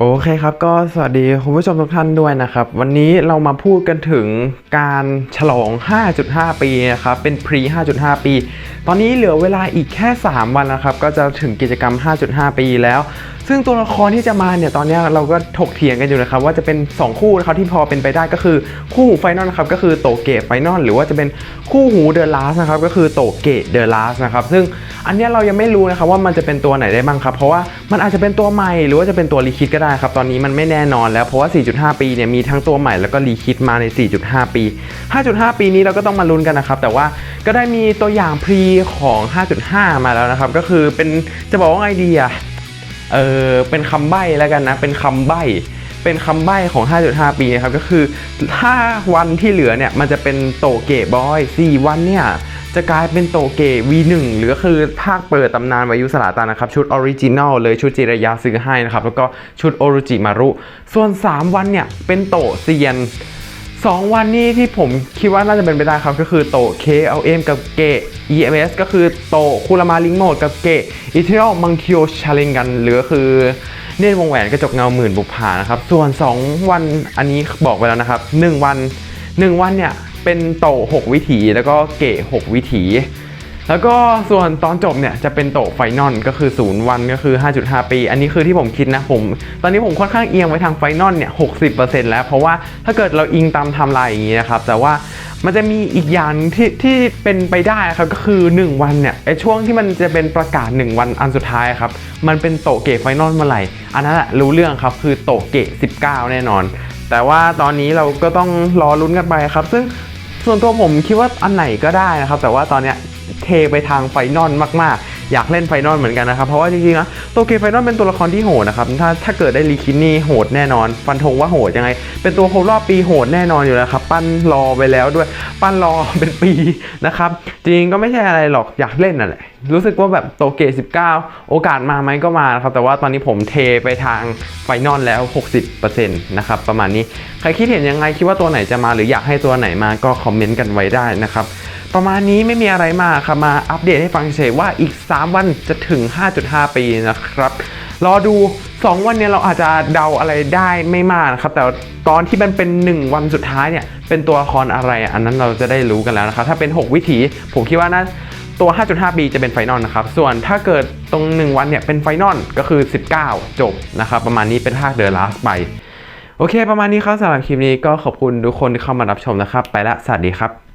โอเคครับก็สวัสดีคุณผู้ชมทุกท่านด้วยนะครับ วันนี้เรามาพูดกันถึงการฉลอง 5.5 ปีนะครับ เป็นพรี 5.5 ปี ตอนนี้เหลือเวลาอีกแค่ 3 วันนะครับ ก็จะถึงกิจกรรม 5.5 ปีแล้ว ซึ่งตัวละครที่จะมาเนี่ยตอนนี้เราก็ถกเถียงกันอยู่นะครับว่าจะเป็น 2 คู่นะครับที่พอเป็นไปได้ก็คือคู่หูไฟนอลนะครับก็คือโตเกะไฟนอลหรือว่าจะเป็นคู่หูเดอะลาสนะครับก็คือโตเกะเดอะลาสนะครับซึ่งอันนี้เรายังไม่รู้นะครับว่ามันจะเป็นตัวไหนได้บ้างครับเพราะว่ามันอาจจะเป็นตัวใหม่หรือว่าจะเป็นตัวรีคิดก็ได้ครับตอนนี้มันไม่แน่นอนแล้วเพราะว่า 4.5 ปีเนี่ยมีทั้งตัวใหม่แล้วก็รีคิดมาใน 4.5 ปี 5.5 ปีนี้เราก็ต้องมาลุ้นกันนะครับแต่ว่าก็ได้มีตัวอย่างพรีของ 5.5 มาแล้วนะครับก็คือเป็นจะบอกว่าไงดีอะ เออเป็นคำใบ้แล้วกันนะ เป็นคำใบ้เป็นคำใบ้ของ 5.5 ปีนะครับ ก็คือถ้าวันที่เหลือเนี่ย มันจะเป็นโตเกะบอย 4 วันเนี่ย จะกลายเป็นโตเกะ V1 หรือก็คือภาคเปิดตำนานวายุสลาตานะครับ ชุดออริจินอลเลยชุดจิรยาซื้อให้นะครับ แล้วก็ชุดโอรุจิมารุ ส่วน 3 วันเนี่ย เป็นโตเซียน 2 วันนี้ที่ผมคิดว่าน่าจะเป็นไปได้ครับ ก็คือโต KLM กับเกะ EMS ก็คือโตคูรามาลิงโหมดกับเกะอีเทอร์มังคิโอชาเลนกัน หรือก็คือเนตรวงแหวนกระจกเงาหมื่นบุพานะครับ ส่วน 2 วันอันนี้บอกไปแล้วนะครับ 1 วัน 1 วันเนี่ยเป็นโต 6 วิถีแล้วก็เกะ 6 วิถี แล้วก็ส่วนตอนจบเนี่ยจะเป็นโตไฟนอลก็คือ 0 วันก็คือ 5.5 ปี อันนี้คือที่ผมคิดนะผม ตอนนี้ผมค่อนข้างเอียงไปทางไฟนอลเนี่ย 60%แล้ว เพราะว่าถ้าเกิดเราอิงตามไทม์ไลน์อย่างนี้นะครับ แต่ว่ามันจะมีอีกอย่างที่ที่เป็นไปได้ครับก็คือ 1 วันเนี่ยไอช่วงที่มันจะเป็นประกาศ 1 วันอันสุดท้ายครับ มันเป็นโตเกตไฟนอลเมื่อไหร่อันนั้นแหละรู้เรื่องครับคือโตะเกต19 แน่นอน แต่ว่าตอนนี้เราก็ต้องรอลุ้นกันไปครับ ซึ่งส่วนตัวผมคิดว่าอันไหนก็ได้นะครับ แต่ว่าตอนนี้ เทไปทางไฟนอลมากๆ อยากเล่นไฟนอลเหมือนกันนะครับ เพราะว่าจริงๆนะโตเกียวไฟนอลเป็นตัวละครที่โหดนะครับ ถ้าถ้าเกิดได้รีคินนี่โหดแน่นอน ฟันธงว่าโหดยังไง เป็นตัวครบรอบปีโหดแน่นอนอยู่แล้วครับ ปั้นรอไปแล้วด้วย ปั้นรอเป็นปีนะครับ จริงก็ไม่ใช่อะไรหรอก อยากเล่นนั่นแหละ รู้สึกว่าแบบโตเกต19 โอกาสมาไหมก็มานะครับ แต่ว่าตอนนี้ผมเทไปทางไฟนอลแล้ว 60%นะครับประมาณนี้ ใครคิดเห็นยังไง คิดว่าตัวไหนจะมา หรืออยากให้ตัวไหนมา ก็คอมเมนต์กันไว้ได้นะครับ ประมาณนี้ไม่มีอะไรมากครับมาอัปเดตให้ฟังเฉยว่าอีก 3 วันจะถึง 5.5 ปีนะครับ รอดู 2 วันเนี้ยเราอาจจะเดาอะไรได้ไม่มากนะครับ แต่ตอนที่มันเป็น 1 วันสุดท้ายเนี่ย เป็นตัวละครอะไร อันนั้นเราจะได้รู้กันแล้วนะครับ ถ้าเป็น 6 วิถี ผมคิดว่าน่าตัว 5.5 ปีจะเป็นไฟนอลนะครับ ส่วนถ้าเกิดตรง 1 วันเนี่ยเป็นไฟนอลก็คือ 19 จบนะครับ ประมาณนี้เป็นภาคเดอะลาสไป โอเค ประมาณนี้ครับสำหรับคลิปนี้ก็ขอบคุณทุกคนที่เข้ามารับชมนะครับ ไปละ สวัสดีครับ